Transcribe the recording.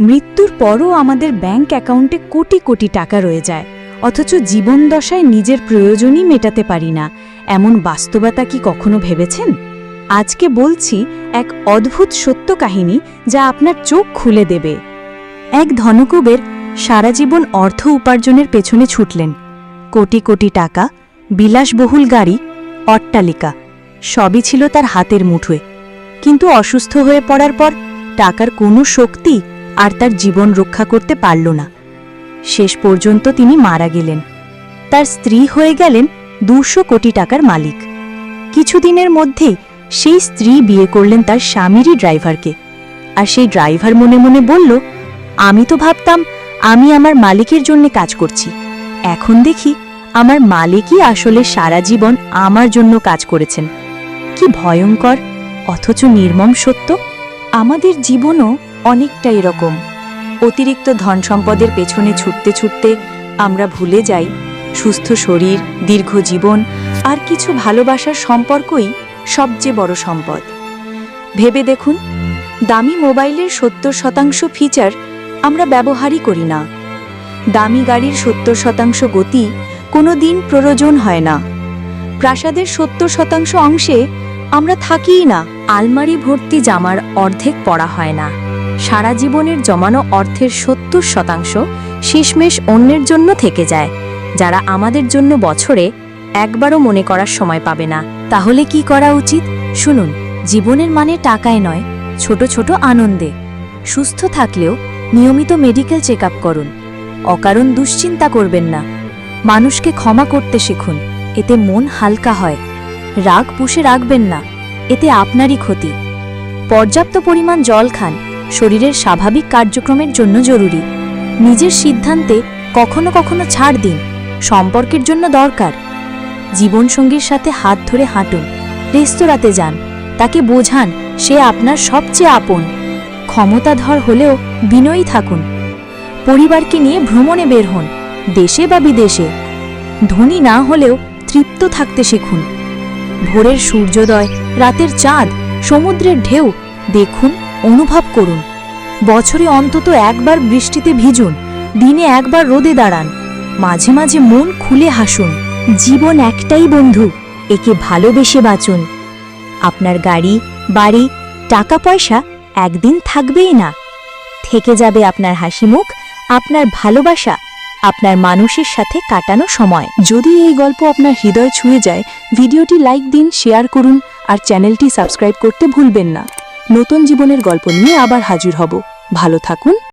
মৃত্যুর পরও আমাদের ব্যাংক অ্যাকাউন্টে কোটি কোটি টাকা রয়ে যায়, অথচ জীবন দশায় নিজের প্রয়োজনই মেটাতে পারি না। এমন বাস্তবতা কি কখনো ভেবেছেন? আজকে বলছি এক অদ্ভুত সত্য কাহিনী যা আপনার চোখ খুলে দেবে। এক ধনকুবের সারা জীবন অর্থ উপার্জনের পেছনে ছুটলেন। কোটি কোটি টাকা, বিলাসবহুল গাড়ি, অট্টালিকা, সবই ছিল তার হাতের মুঠোয়। কিন্তু অসুস্থ হয়ে পড়ার পর টাকার কোনো শক্তি আর তার জীবন রক্ষা করতে পারল না। শেষ পর্যন্ত তিনি মারা গেলেন। তার স্ত্রী হয়ে গেলেন দুশো কোটি টাকার মালিক। কিছুদিনের মধ্যেই সেই স্ত্রী বিয়ে করলেন তার স্বামীরই ড্রাইভারকে। আর সেই ড্রাইভার মনে মনে বলল, আমি তো ভাবতাম, আমি আমার মালিকের জন্য কাজ করছি। এখন দেখি, আমার মালিকই আসলে সারা জীবন আমার জন্য কাজ করেছেন। কি ভয়ঙ্কর, অথচ নির্মম সত্য। আমাদের জীবনও অনেকটা এরকম। অতিরিক্ত ধন সম্পদের পেছনে ছুটতে ছুটতে আমরা ভুলে যাই। সুস্থ শরীর, দীর্ঘ জীবন আর কিছু ভালোবাসার সম্পর্কই সবচেয়ে বড় সম্পদ। ভেবে দেখুন, দামি মোবাইলের সত্তর শতাংশ ফিচার আমরা ব্যবহারই করি না। দামি গাড়ির সত্তর শতাংশ গতি কোনো দিন প্রয়োজন হয় না। প্রাসাদের সত্তর শতাংশ অংশে আমরা থাকিই না, আলমারি ভর্তি জামার অর্ধেক পড়া হয় না। সারা জীবনের জমানো অর্থের সত্তর শতাংশ শেষমেশ অন্যের জন্য থেকে যায়, যারা আমাদের জন্য বছরে একবারও মনে করার সময় পাবে না। তাহলে কি করা উচিত? শুনুন, জীবনের মানে টাকায় নয়, ছোট ছোট আনন্দে। সুস্থ থাকলেও নিয়মিত মেডিকেল চেক করুন। অকারণ দুশ্চিন্তা করবেন না। মানুষকে ক্ষমা করতে শিখুন, এতে মন হালকা হয়। রাগ পুষে রাখবেন না, এতে আপনারই ক্ষতি। পর্যাপ্ত পরিমাণ জল খান শরীরের স্বাভাবিক কার্যক্রমের জন্য জরুরি। নিজের সিদ্ধান্তে কখনো কখনো ছাড় দিন, সম্পর্কের জন্য দরকার। জীবনসঙ্গীর সাথে হাত ধরে হাঁটুন, রেস্তোরাঁতে যান, তাকে বোঝান সে আপনার সবচেয়ে আপন। ক্ষমতাধর হলেও বিনয়ী থাকুন। পরিবারকে নিয়ে ভ্রমণে বের হন, দেশে বা বিদেশে। ধনী না হলেও তৃপ্ত থাকতে শিখুন। ভোরের সূর্যোদয়, রাতের চাঁদ, সমুদ্রের ঢেউ, দেখুন অনুভব করুন। বছরে অন্তত একবার বৃষ্টিতে ভিজুন, দিনে একবার রোদে দাঁড়ান, মাঝে মাঝে মন খুলে হাসুন। জীবন একটাই বন্ধু, একে ভালোবেসে বাঁচুন। আপনার গাড়ি, বাড়ি টাকা পয়সা একদিন থাকবেই না। থেকে যাবে আপনার হাসি মুখ আপনার ভালোবাসা, আপনার মানুষের সাথে কাটানো সময়। যদি এই গল্প আপনার হৃদয় ছুঁয়ে যায়, ভিডিওটি লাইক দিন, শেয়ার করুন, আর চ্যানেলটি সাবস্ক্রাইব করতে ভুলবেন না। নতুন জীবনের গল্প নিয়ে আবার হাজির হব। ভালো থাকুন।